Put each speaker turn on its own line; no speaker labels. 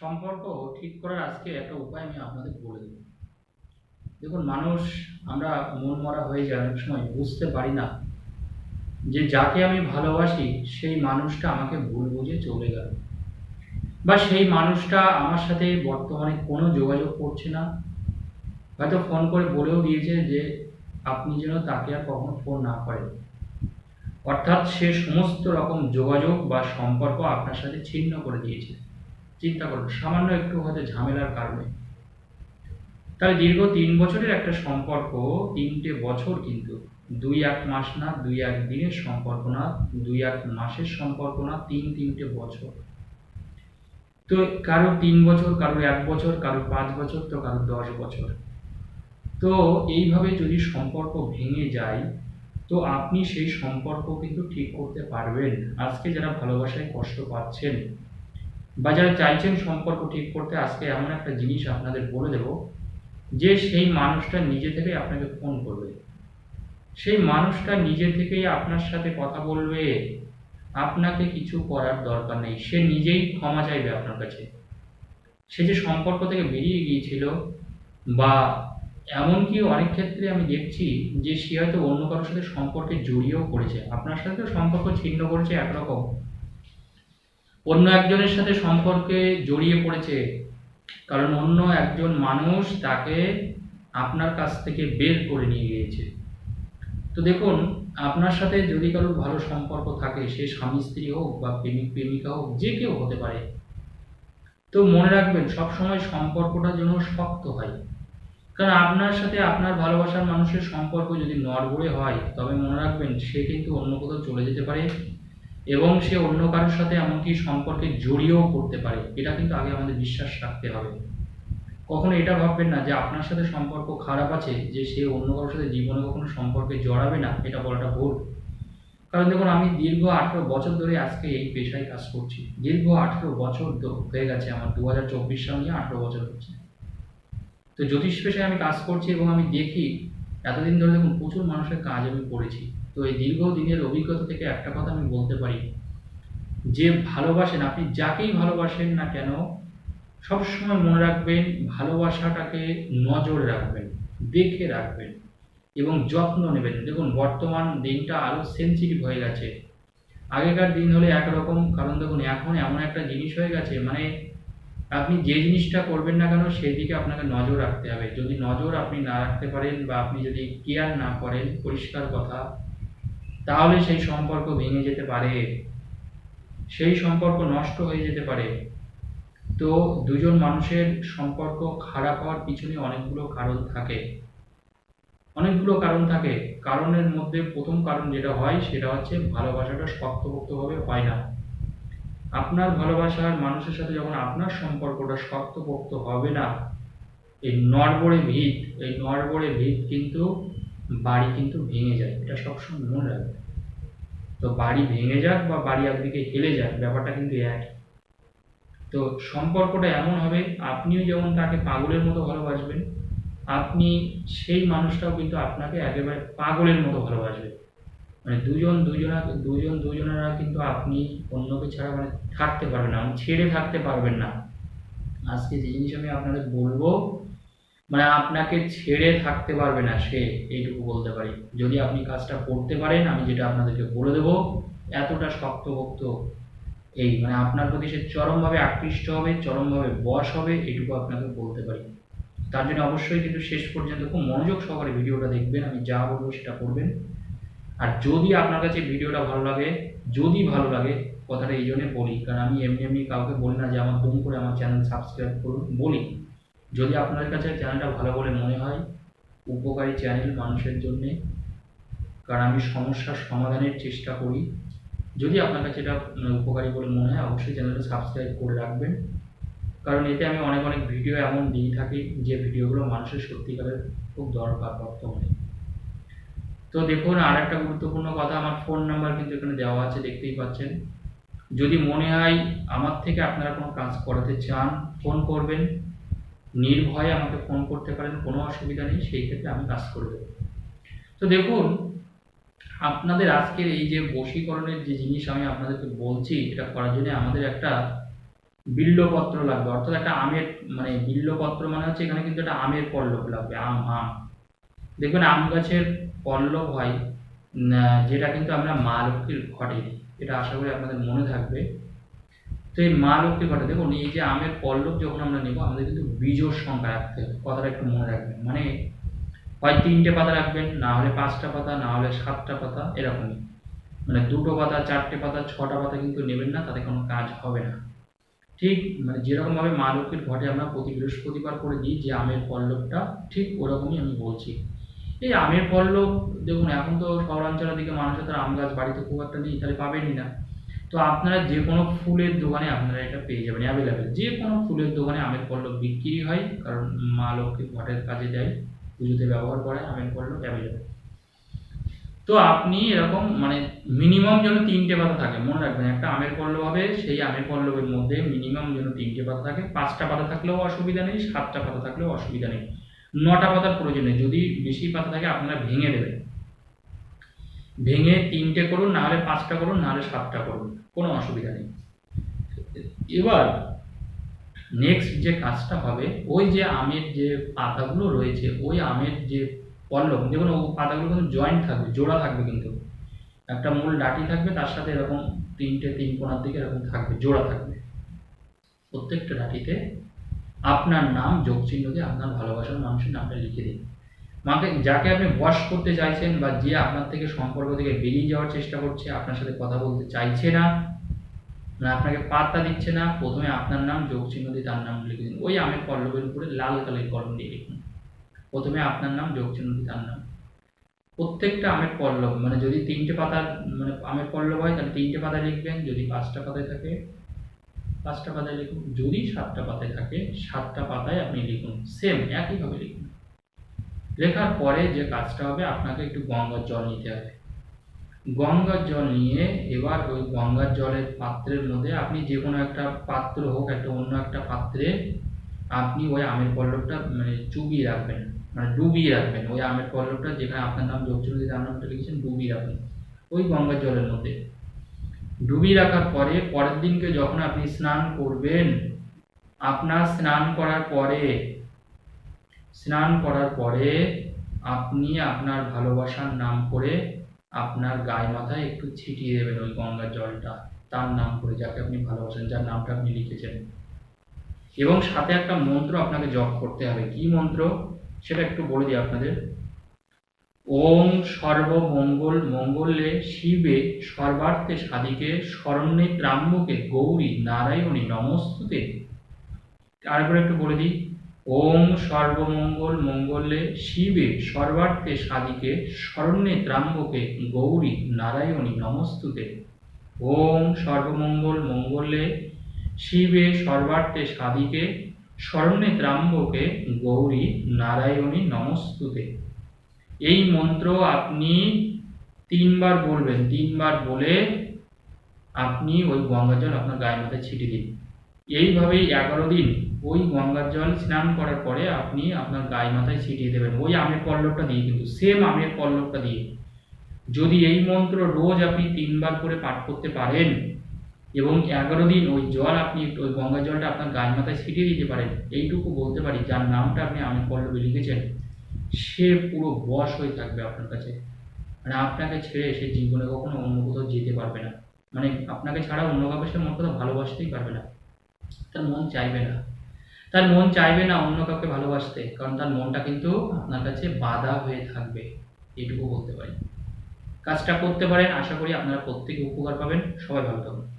সম্পর্ক ঠিক করার আজকে একটা উপায় আমি আপনাদের বলে দেবো। দেখুন, মানুষ আমরা মন মরা হয়ে যায় অনেক সময় বুঝতে পারি না যে যাকে আমি ভালোবাসি, সেই মানুষটা আমাকে ভুল বুঝে চলে গেল। বা সেই মানুষটা আমার সাথে বর্তমানে কোনো যোগাযোগ করছে না। হয়তো ফোন করে বলেও দিয়েছে যে, আপনি যেন তাকে আর কখনো ফোন না করেন। অর্থাৎ সে সমস্ত রকম যোগাযোগ বা সম্পর্ক আপনার সাথে ছিন্ন করে দিয়েছে। চিন্তা করুন সামান্য একটু হয়তো ঝামেলার কারণে। তাহলে দীর্ঘ তিন বছরের একটা সম্পর্ক, তিনটে বছর কিন্তু, দুই এক মাস না, দুই এক দিনের সম্পর্ক না, দুই এক মাসের সম্পর্ক না, তিন তিনটে বছর। তো কারও তিন বছর, কারও এক বছর, কারও পাঁচ বছর, তো কারও দশ বছর। তো এইভাবে যদি সম্পর্ক ভেঙে যায়, তো আপনি সেই সম্পর্ক কিন্তু ঠিক করতে পারবেন। আজকে যারা ভালোবাসায় কষ্ট পাচ্ছেন বা যারা চাইছেন সম্পর্ক ঠিক করতে, আজকে এমন একটা জিনিস আপনাদের বলে দেব, যে সেই মানুষটা নিজে থেকে আপনাকে ফোন করবে। সেই মানুষটা নিজে থেকেই আপনার সাথে কথা বলবে, আপনাকে কিছু করার দরকার নেই, সে নিজেই ক্ষমা চাইবে আপনার কাছে। সে যে সম্পর্ক থেকে বেরিয়ে গিয়েছিল, বা এমনকি অনেক ক্ষেত্রে আমি দেখছি যে সে হয়তো অন্য কারোর সাথে সম্পর্কে জড়িয়েও করেছে আপনার সাথে সম্পর্ক ছিন্ন করেছে একরকম। অন্য একজনের সাথে সম্পর্কে জড়িয়ে পড়েছে, কারণ অন্য একজন মানুষ তাকে আপনার কাছ থেকে বের করে নিয়ে গিয়েছে। তো দেখুন, আপনার সাথে যদি কারোর ভালো সম্পর্ক থাকে, সে স্বামী, স্ত্রী হোক বা প্রেমিক, প্রেমিকা হোক, যে কেউ হতে পারে, তো মনে রাখবেন, সবসময় সম্পর্কটা যেন শক্ত হয়। কারণ আপনার সাথে আপনার ভালোবাসার মানুষের সম্পর্ক যদি নড়বড়ে হয়, তবে মনে রাখবেন, সে কিন্তু অন্য কোথাও চলে যেতে পারে এবং সে অন্য কারোর সাথে এমনকি সম্পর্কে জড়িয়েও করতে পারে, এটা কিন্তু আগে আমাদের বিশ্বাস রাখতে হবে। কখনো এটা ভাববেন না যে আপনার সাথে সম্পর্ক খারাপ আছে, যে সে অন্য কারোর সাথে জীবনে কখনো সম্পর্কে জড়াবে না, এটা বলাটা ভুল। কারণ দেখুন, আমি দীর্ঘ আঠেরো বছর ধরে আজকে এই পেশায় কাজ করছি। দীর্ঘ আঠেরো বছর হয়ে গেছে আমার দু হাজার চব্বিশ সাল নিয়ে আঠেরো বছর হচ্ছে। তো জ্যোতিষ পেশায় আমি কাজ করছি এবং আমি দেখি, এতদিন ধরে দেখুন প্রচুর মানুষের কাজ আমি করেছি। তো এই দীর্ঘ দিনের অভিজ্ঞতা থেকে একটা কথা আমি বলতে পারি। যে ভালোবাসেন, আপনি যাকেই ভালোবাসেন না কেন, সবসময় মনে রাখবেন, ভালোবাসাটাকে নজর রাখবেন, দেখে রাখবেন এবং যত্ন নেবেন। দেখুন, বর্তমান দিনটা আরও সেন্সিটিভ হয়ে গেছে। আগেকার দিন হলে একরকম, কারণ দেখুন, এখন এমন একটা জিনিস হয়ে গেছে মানে আপনি যে জিনিসটা করবেন না কেন সেই দিকে আপনাকে নজর রাখতে হবে। যদি নজর আপনি না রাখতে পারেন বা আপনি যদি কেয়ার না করেন, পরিষ্কার কথা তাহলে সেই সম্পর্ক ভেঙে যেতে পারে। সেই সম্পর্ক নষ্ট হয়ে যেতে পারে। তো দুজন মানুষের সম্পর্ক খারাপ হওয়ার পিছনে অনেকগুলো কারণ থাকে। অনেকগুলো কারণ থাকে। কারণের মধ্যে প্রথম কারণ যেটা হয়, সেটা হচ্ছে ভালোবাসাটা শক্তপোক্তভাবে হয় না। আপনার ভালোবাসার মানুষের সাথে যখন আপনার সম্পর্কটা শক্তপোক্ত হবে না, এই নড়বড়ে ভিত এই নড়বড়ে ভিত কিন্তু বাড়ি কিন্তু ভেঙে যায়, এটা সবসময় মনে রাখবে। তো বাড়ি ভেঙে যাক বা বাড়ি একদিকে হেলে যাক, ব্যাপারটা কিন্তু এক তো সম্পর্কটা এমন হবে, আপনিও যেমন তাকে পাগলের মতো ভালোবাসবেন, আপনি সেই মানুষটাও কিন্তু আপনাকে একেবারে পাগলের মতো ভালোবাসবে। মানে দুজন দুজনা, দুজন দুজনেরা কিন্তু আপনি অন্যকে ছাড়া মানে থাকতে পারবেন না মানে ছেড়ে থাকতে পারবেন না। আজকে যে জিনিস আমি আপনাদের বলব মানে আপনাকে ছেড়ে থাকতে পারবে না সে, এইটুকু বলতে পারি। যদি আপনি কাজটা করতে পারেন, আমি যেটা আপনাদেরকে বলে দেবো, এতটা শক্তভক্ত এই মানে আপনার প্রতি সে চরমভাবে আকৃষ্ট হবে, চরমভাবে বশ হবে, এইটুকু আপনাকে বলতে পারি। তার জন্য অবশ্যই কিন্তু শেষ পর্যন্ত খুব মনোযোগ সহকারে ভিডিওটা দেখবেন, আমি যা বলব সেটা করবেন। আর যদি আপনার কাছে ভিডিওটা ভালো লাগে, যদি ভালো লাগে, কথাটা এই জন্যে বলি, কারণ আমি এমনি এমনি কাউকে বলি না যে, আমার দুম করে আমার চ্যানেল সাবস্ক্রাইব করুন, বলি। যদি আপনাদের কাছে চ্যানেলটা ভালো বলে মনে হয়, উপকারী চ্যানেল মানুষের জন্যে, কারণ আমি সমস্যার সমাধানের চেষ্টা করি, যদি আপনার কাছে এটা উপকারী বলে মনে হয়, অবশ্যই চ্যানেলটা সাবস্ক্রাইব করে রাখবেন। কারণ এতে আমি অনেক অনেক ভিডিও এমন দিয়ে থাকি, যে ভিডিওগুলো মানুষের সত্যিকারের খুব দরকার বর্তমানে। তো দেখুন আর একটা গুরুত্বপূর্ণ কথা, আমার ফোন নাম্বার কিন্তু এখানে দেওয়া আছে, দেখতেই পাচ্ছেন। যদি মনে হয় আমার থেকে আপনারা কোনো কাজ করাতে চান ফোন করবেন। নির্ভয়ে আমাকে ফোন করতে পারেন, কোনো অসুবিধা নেই, সেই ক্ষেত্রে আমি কাজ করে দেবো। তো দেখুন, আপনাদের আজকের এই যে বশীকরণের যে জিনিস আমি আপনাদেরকে বলছি, এটা করার জন্য আমাদের একটা বিল্লপত্র লাগবে। অর্থাৎ একটা আমের মানে বিল্লপত্র মানে হচ্ছে এখানে কিন্তু একটা আমের পল্লব লাগবে, আম আম। দেখবেন আম গাছের পল্লব হয় যেটা কিন্তু আমরা মা লক্ষ্মীর ঘটে। এটা আশা করি আপনাদের মনে থাকবে। তো এই মা লক্ষ্মী ঘটে, দেখুন, এই যে আমের পল্লব যখন আমরা নেব, আমাদের কিন্তু বীজোর সংখ্যা রাখতে হবে। কথাটা একটু মনে রাখবেন। মানে হয় তিনটে পাতা রাখবেন, না হলে পাঁচটা পাতা, না হলে সাতটা পাতা এরকমই মানে দুটো পাতা, চারটে পাতা, ছটা পাতা কিন্তু নেবেন না, তাতে কোনো কাজ হবে না। ঠিক মানে যেরকমভাবে মা লক্ষ্মীর ঘটে, আমরা প্রতি বৃহস্পতিবার করে দিই যে আমের পল্লবটা, ঠিক ওরকমই আমি বলছি। এই আমের পল্লব, দেখুন, এখন তো শহরাঞ্চলের দিকে মানুষের তো আম গাছ বাড়িতে খুব একটা নেই, তাহলে পাবেনই না। তো আপনারা যে কোনো ফুলের দোকানে আপনারা এটা পেয়ে যাবেন অ্যাভেলেবেল যে কোনো ফুলের দোকানে আমের পল্লব বিক্রি হয়, কারণ মা লক্ষ্মী ঘটের কাজে দেয় পুজোতে ব্যবহার করে আমের পল্লব অ্যাভেলেবেল তো আপনি এরকম মানে মিনিমাম যেন তিনটে পাতা থাকে, মনে রাখবেন, একটা আমের পল্লব হবে, সেই আমের পল্লবের মধ্যে মিনিমাম যেন তিনটে পাতা থাকে। পাঁচটা পাতা থাকলেও অসুবিধা নেই, সাতটা পাতা থাকলেও অসুবিধা নেই। নটা পাতার প্রয়োজন নেই, যদি বেশি পাতা থাকে আপনারা ভেঙে দেবেন। ভেঙে তিনটে করুন না হলে পাঁচটা করুন না হলে সাতটা করুন, কোনো অসুবিধা নেই। এবার নেক্সট যে কাজটা হবে, ওই যে আমের যে পাতাগুলো রয়েছে, ওই আমের যে পল্লব, দেখুন পাতাগুলো কিন্তু জয়েন্ট থাকবে, জোড়া থাকবে কিন্তু। একটা মূল ডাটি থাকবে, তার সাথে এরকম তিনটে, তিন কোণার দিকে এরকম থাকবে, জোড়া থাকবে। প্রত্যেকটা ডাটিতে আপনার নাম যোগ চিহ্ন দিয়ে আপনার ভালোবাসার মানুষের নামটা লিখে দিন। মাকে, যাকে আপনি বশ করতে চাইছেন বা যে আপনার থেকে সম্পর্ক থেকে বেরিয়ে যাওয়ার চেষ্টা করছে, আপনার সাথে কথা বলতে চাইছে না মানে আপনাকে পাত্তা দিচ্ছে না, প্রথমে আপনার নাম, যোগ চিহ্ন দিয়ে তার নাম লিখে দিন। ওই আমের পল্লবের উপরে লাল কালের কলম দিয়ে লিখুন। প্রথমে আপনার নাম, যোগ চিহ্ন দিয়ে তার নাম। প্রত্যেকটা আমের পল্লব মানে যদি তিনটে পাতার মানে আমের পল্লব হয়, তাহলে তিনটে পাতায় লিখবেন। যদি পাঁচটা পাতায় থাকে, পাঁচটা পাতায় লিখুন। যদি সাতটা পাতায় থাকে, সাতটা পাতায় আপনি লিখুন। সেম একইভাবে লিখুন। লেখার পরে যে কাজটা হবে, আপনাকে একটু গঙ্গার জল নিতে হবে। গঙ্গার জল নিয়ে এবার ওই গঙ্গার জলের পাত্রের মধ্যে আপনি যে কোনো একটা পাত্র হোক, একটা অন্য একটা পাত্রে আপনি ওই আমের পল্লবটা মানে চুবিয়ে রাখবেন। মানে ডুবিয়ে রাখবেন। ওই আমের পল্লবটা যেখানে আপনার নাম যোগ ছিল তার নামটা লিখেছেন, ডুবিয়ে রাখবেন। ওই গঙ্গার জলের মধ্যে। ডুবিয়ে রাখার পরে পরের দিনকে যখন আপনি স্নান করবেন, আপনার স্নান করার পরে স্নান করার পরে আপনি আপনার ভালোবাসার নাম করে আপনার গায়ে মাথায় একটু ছিটিয়ে দেবেন ওই গঙ্গার জলটা, তার নাম করে, যাকে আপনি ভালোবাসেন, যার নামটা আপনি লিখেছেন। এবং সাথে একটা মন্ত্র আপনাকে জপ করতে হবে। কি মন্ত্র? সেটা একটু বলে দিই আপনাদের। ওম সর্বমঙ্গল মঙ্গলে শিবে সর্বার্থে সাধিকে, শরণ্যে ত্রাম্বকে গৌরী নারায়ণী নমস্তুতে। আরেকবার একটু বলে দিই। ওম সর্বমঙ্গল মঙ্গলে শিবে সর্বার্থে সাধিকে, শরণ্যে ত্রাম্বকে গৌরী নারায়ণী নমস্তুতে। ওম সর্বমঙ্গল মঙ্গলে শিবে সর্বার্থে সাধিকে, শরণ্যে ত্রাম্বকে গৌরী নারায়ণী নমস্তুতে। এই মন্ত্র আপনি তিনবার বলবেন, তিনবার বলে আপনি ওই গঙ্গা জল আপনার গায়ের মাথায় ছিটিয়ে দিন। এইভাবেই এগারো দিন ওই গঙ্গার জল স্নান করার পরে আপনি আপনার গায়ে মাথায় ছিটিয়ে দেবেন। ওই আমের পল্লবটা দিয়ে কিন্তু সেম আমের পল্লবটা দিয়ে। যদি এই মন্ত্র রোজ আপনি তিনবার করে পাঠ করতে পারেন এবং এগারো দিন ওই জল আপনি ওই গঙ্গা জলটা আপনার গায়ের মাথায় ছিটিয়ে দিতে পারেন, এইটুকু বলতে পারি, যার নামটা আপনি আমের পল্লবে লিখেছেন, সে পুরো বশ হয়ে থাকবে আপনার কাছে। মানে আপনাকে ছেড়ে সে জীবনে কখনো অন্য কোথাও যেতে পারবে না। মানে আপনাকে ছাড়া অন্য কাউকে সে মন কোথাও ভালোবাসতেই পারবে না। তার মন চাইবে না। তার মন চাইবে না অন্য কাউকে ভালোবাসতে, কারণ তার মনটা কিন্তু আপনার কাছে বাধা হয়ে থাকবে। এটুকু বলতে পারি। কাজটা করতে পারেন, আশা করি আপনারা প্রত্যেকে উপকার পাবেন। সবাই ভালো থাকুন।